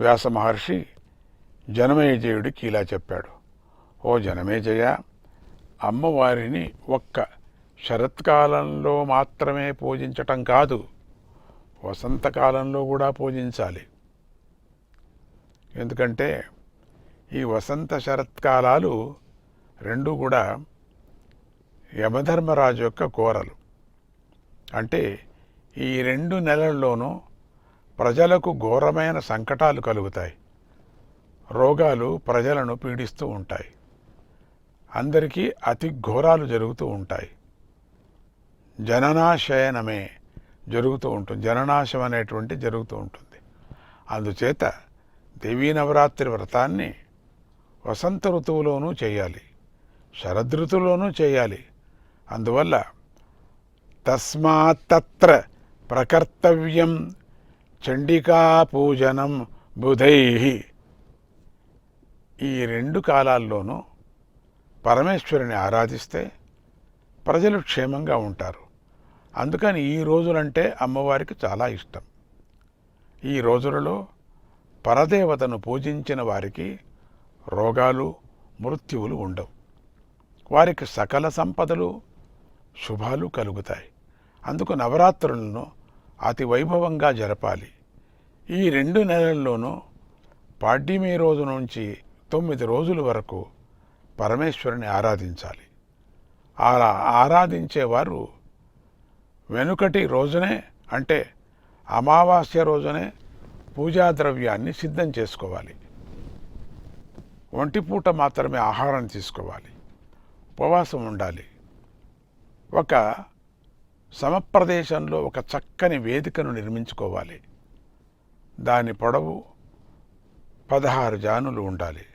వ్యాస మహర్షి జనమేజయుడికి ఇలా చెప్పాడు. ఓ జనమేజయ అమ్మవారిని ఒక్క శరత్కాలంలో మాత్రమే పూజించటం కాదు వసంతకాలంలో కూడా పూజించాలి. ఎందుకంటే ఈ వసంత శరత్కాలాలు రెండు కూడా యమధర్మరాజు యొక్క కోరలు. అంటే ఈ రెండు నెలల్లోనూ ప్రజలకు ఘోరమైన సంకటాలు కలుగుతాయి. రోగాలు ప్రజలను పీడిస్తూ ఉంటాయి. అందరికీ అతి ఘోరాలు జరుగుతూ ఉంటాయి. జననాశయనమే జరుగుతూ ఉంటుంది. జననాశం అనేటువంటి జరుగుతూ ఉంటుంది. అందుచేత దేవీ నవరాత్రి వ్రతాన్ని వసంత ఋతువులోనూ చేయాలి. శరదృతువులోనూ చేయాలి. అందువల్ల తస్మాత్ ప్రకర్తవ్యం చండికా పూజనం బుధై. ఈ రెండు కాలాల్లోనూ పరమేశ్వరుని ఆరాధిస్తే ప్రజలు క్షేమంగా ఉంటారు. అందుకని ఈ రోజులంటే అమ్మవారికి చాలా ఇష్టం. ఈ రోజులలో పరదేవతను పూజించిన వారికి రోగాలు మృత్యువులు ఉండవు. వారికి సకల సంపదలు శుభాలు కలుగుతాయి. అందుకు నవరాత్రులను అతి వైభవంగా జరపాలి. ఈ రెండు నెలల్లోనూ పాడ్యమి రోజు నుంచి తొమ్మిది రోజుల వరకు పరమేశ్వరుని ఆరాధించాలి. అలా ఆరాధించేవారు వెనుకటి రోజునే అంటే అమావాస్య రోజునే పూజా ద్రవ్యాన్ని సిద్ధం చేసుకోవాలి. ఒంటిపూట మాత్రమే ఆహారం తీసుకోవాలి. ఉపవాసం ఉండాలి. ఒక సమప్రదేశంలో ఒక చక్కని వేదికను నిర్మించుకోవాలి. దాని పొడవు పదహారు జానులు ఉండాలి.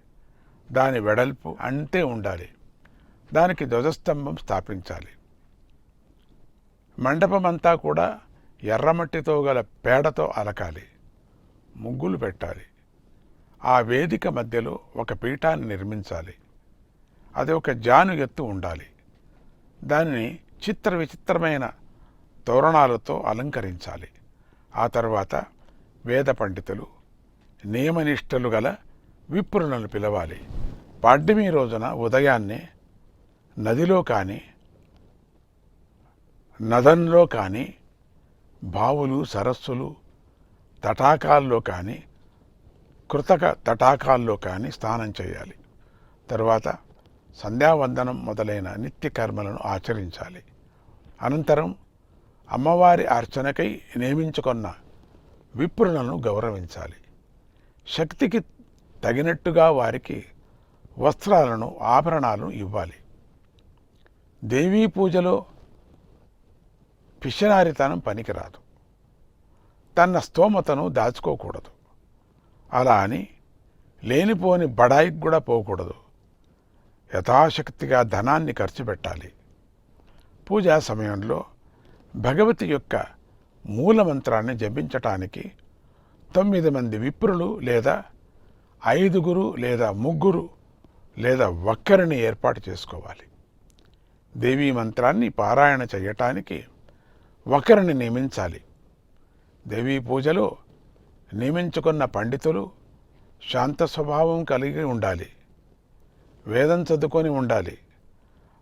దాని వెడల్పు అంతే ఉండాలి. దానికి ధ్వజస్తంభం స్థాపించాలి. మండపం అంతా కూడా ఎర్రమట్టితో గల పేడతో అలకాలి. ముగ్గులు పెట్టాలి. ఆ వేదిక మధ్యలో ఒక పీఠాన్ని నిర్మించాలి. అది ఒక జాను ఎత్తు ఉండాలి. దానిని చిత్ర విచిత్రమైన తోరణాలతో అలంకరించాలి. ఆ తర్వాత వేద పండితులు నియమనిష్టలు గల విప్రులను పిలవాలి. పాడ్యమి రోజున ఉదయాన్నే నదిలో కానీ నదంలో కానీ బావులు సరస్సులు తటాకాల్లో కానీ కృతక తటాకాల్లో కానీ స్నానం చేయాలి. తర్వాత సంధ్యావందనం మొదలైన నిత్య కర్మలను ఆచరించాలి. అనంతరం అమ్మవారి అర్చనకై నియమించుకున్న విప్రులను గౌరవించాలి. శక్తికి తగినట్టుగా వారికి వస్త్రాలను ఆభరణాలను ఇవ్వాలి. దేవీ పూజలో పిషనారితనం పనికిరాదు. తన స్తోమతను దాచుకోకూడదు. అలా అని లేనిపోని బడాయికి కూడా పోకూడదు. యథాశక్తిగా ధనాన్ని ఖర్చు పెట్టాలి. పూజా సమయంలో భగవతి యొక్క మూలమంత్రాన్ని జపించటానికి తొమ్మిది మంది విప్రులు లేదా ఐదుగురు లేదా ముగ్గురు లేదా ఒక్కరిని ఏర్పాటు చేసుకోవాలి. దేవీ మంత్రాన్ని పారాయణ చేయటానికి ఒకరిని నియమించాలి. దేవీ పూజలో నియమించుకున్న పండితులు శాంత స్వభావం కలిగి ఉండాలి. వేదం చదువుకొని ఉండాలి.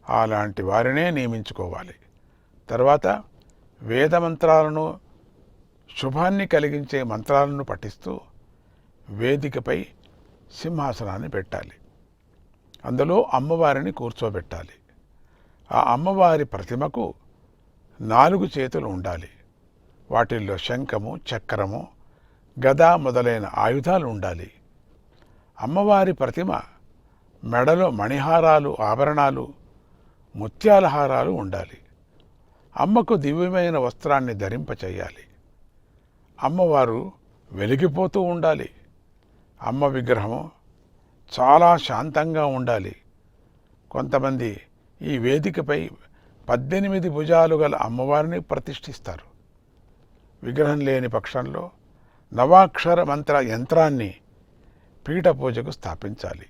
అలాంటి వారినే నియమించుకోవాలి. తర్వాత వేద మంత్రాలను శుభాన్ని కలిగించే మంత్రాలను పఠిస్తూ వేదికపై సింహాసనాన్ని పెట్టాలి. అందులో అమ్మవారిని కూర్చోబెట్టాలి. ఆ అమ్మవారి ప్రతిమకు నాలుగు చేతులు ఉండాలి. వాటిల్లో శంఖము చక్రము గద మొదలైన ఆయుధాలు ఉండాలి. అమ్మవారి ప్రతిమ మెడలో మణిహారాలు ఆభరణాలు ముత్యాల హారాలు ఉండాలి. అమ్మకు దివ్యమైన వస్త్రాన్ని ధరింపచేయాలి అమ్మవారు వెలిగిపోతూ ఉండాలి. అమ్మ విగ్రహం చాలా శాంతంగా ఉండాలి. కొంతమంది ఈ వేదికపై పద్దెనిమిది భుజాలు గల అమ్మవారిని ప్రతిష్ఠిస్తారు. విగ్రహం లేని పక్షంలో నవాక్షర మంత్ర యంత్రాన్ని పీఠ పూజకు స్థాపించాలి.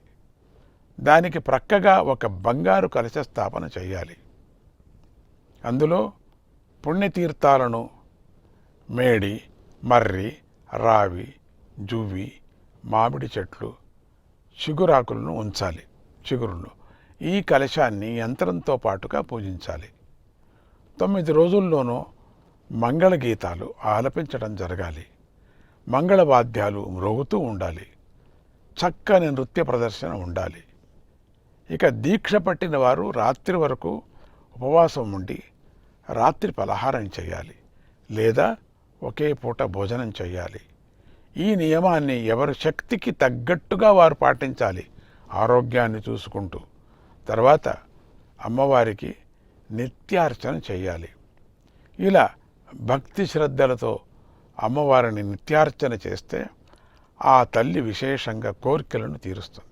దానికి ప్రక్కగా ఒక బంగారు కలశ స్థాపన చేయాలి అందులో పుణ్యతీర్థాలను మేడి మర్రి రావి జువ్వి మామిడి చెట్లు చిగురాకులను ఉంచాలి చిగురులు. ఈ కలశాన్ని యంత్రంతో పాటుగా పూజించాలి. తొమ్మిది రోజుల్లోనూ మంగళ గీతాలు ఆలపించడం జరగాలి. మంగళ వాద్యాలు మ్రోగుతూ ఉండాలి. చక్కని నృత్య ప్రదర్శన ఉండాలి. ఇక దీక్ష పట్టిన వారు రాత్రి వరకు ఉపవాసం ఉండి రాత్రి పలహారం చేయాలి లేదా ఒకే పూట భోజనం చేయాలి. ఈ నియమాన్ని ఎవరి శక్తికి తగ్గట్టుగా వారు పాటించాలి ఆరోగ్యాన్ని చూసుకుంటూ. తర్వాత అమ్మవారికి నిత్యార్చన చేయాలి. ఇలా భక్తి శ్రద్ధలతో అమ్మవారిని నిత్యార్చన చేస్తే ఆ తల్లి విశేషంగా కోరికలను తీరుస్తుంది.